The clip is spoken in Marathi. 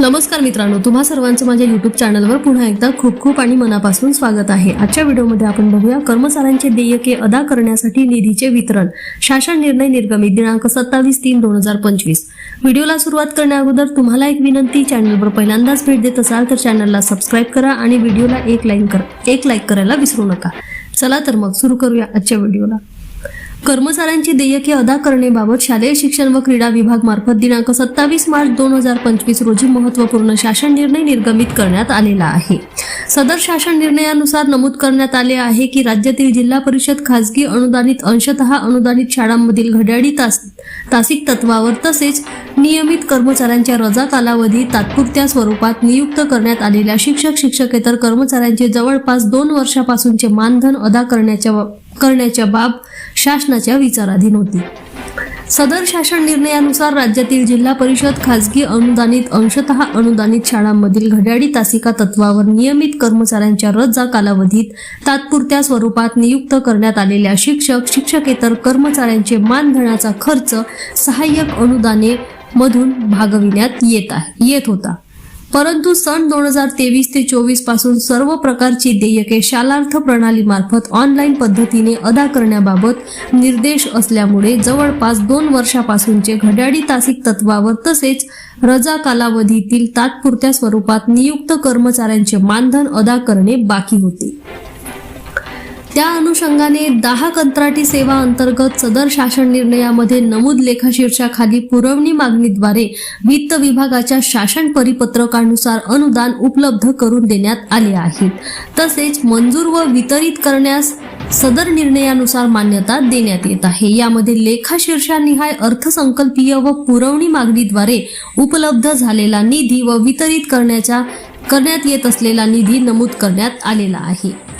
नमस्कार मित्रांनो तुम्हा सर्वांचं माझ्या युट्यूब चॅनलवर पुन्हा एकदा खूप खूप आणि मनापासून स्वागत आहे. आजच्या व्हिडिओमध्ये आपण बघूया कर्मचाऱ्यांचे देयके अदा करण्यासाठी निधीचे वितरण. शासन निर्णय निर्गमित दिनांक सत्तावीस तीन दोन हजार पंचवीस. व्हिडिओला सुरुवात करण्याअगोदर तुम्हाला एक विनंती चॅनलवर पहिल्यांदाच भेट देत असाल तर चॅनलला सबस्क्राईब करा आणि व्हिडिओला एक लाईक करा एक लाईक करायला विसरू नका. चला तर मग सुरू करूया आजच्या व्हिडिओला. कर्मचाऱ्यांची देयके अदा करण्याबाबत शालेय शिक्षण व क्रीडा विभाग मार्फत दिनांक सत्तावीस मार्च दोन हजार पंचवीस रोजी महत्त्वपूर्ण शासन निर्णय निर्गमित करण्यात आलेला आहे. सदर शासन निर्णयानुसार नमूद करण्यात आले आहे की राज्यातील जिल्हा परिषद खासगी अनुदानित अंशतः अनुदानित शाळांमधील घड्याळी तास तासिक तत्वावर तसेच नियमित कर्मचाऱ्यांच्या रजा कालावधी तात्पुरत्या स्वरूपात नियुक्त करण्यात आलेल्या शिक्षक शिक्षकेतर कर्मचाऱ्यांचे जवळपास दोन वर्षापासूनचे मानधन अदा करण्याच्या करण्याच्या बाब शासनाच्या विचाराधीन होती. सदर शासन निर्णयानुसार राज्यातील जिल्हा परिषद खासगी अनुदानित अंशतः अनुदानित शाळांमधील घड्याळी तासिका तत्वावर नियमित कर्मचाऱ्यांच्या रजा कालावधीत तात्पुरत्या स्वरूपात नियुक्त करण्यात आलेल्या शिक्षक शिक्षकेतर कर्मचाऱ्यांचे मानधनाचा खर्च सहाय्यक अनुदाने मधून भागविण्यात येत आहे येत होता. परंतु सन दोन हजार तेवीस ते चोवीसपासून सर्व प्रकारची देयके शालार्थ प्रणालीमार्फत ऑनलाईन पद्धतीने अदा करण्याबाबत निर्देश असल्यामुळे जवळपास दोन वर्षापासूनचे घड्याळी तासिक तत्वावर तसेच रजा कालावधीतील तात्पुरत्या स्वरूपात नियुक्त कर्मचाऱ्यांचे मानधन अदा करणे बाकी होते. त्या अनुषंगाने दहा कंत्राटी सेवा अंतर्गत सदर शासन निर्णयामध्ये नमूद लेखाशीर्षाखाली पुरवणी मागणीद्वारे वित्त विभागाच्या शासन परिपत्रकानुसार अनुदान उपलब्ध करून देण्यात आले आहेत तसेच मंजूर व वितरित करण्यास सदर निर्णयानुसार मान्यता देण्यात येत आहे. यामध्ये लेखाशीर्षानिहाय अर्थसंकल्पीय व पुरवणी मागणीद्वारे उपलब्ध झालेला निधी व वितरित करण्याच्या करण्यात येत असलेला निधी नमूद करण्यात आलेला आहे.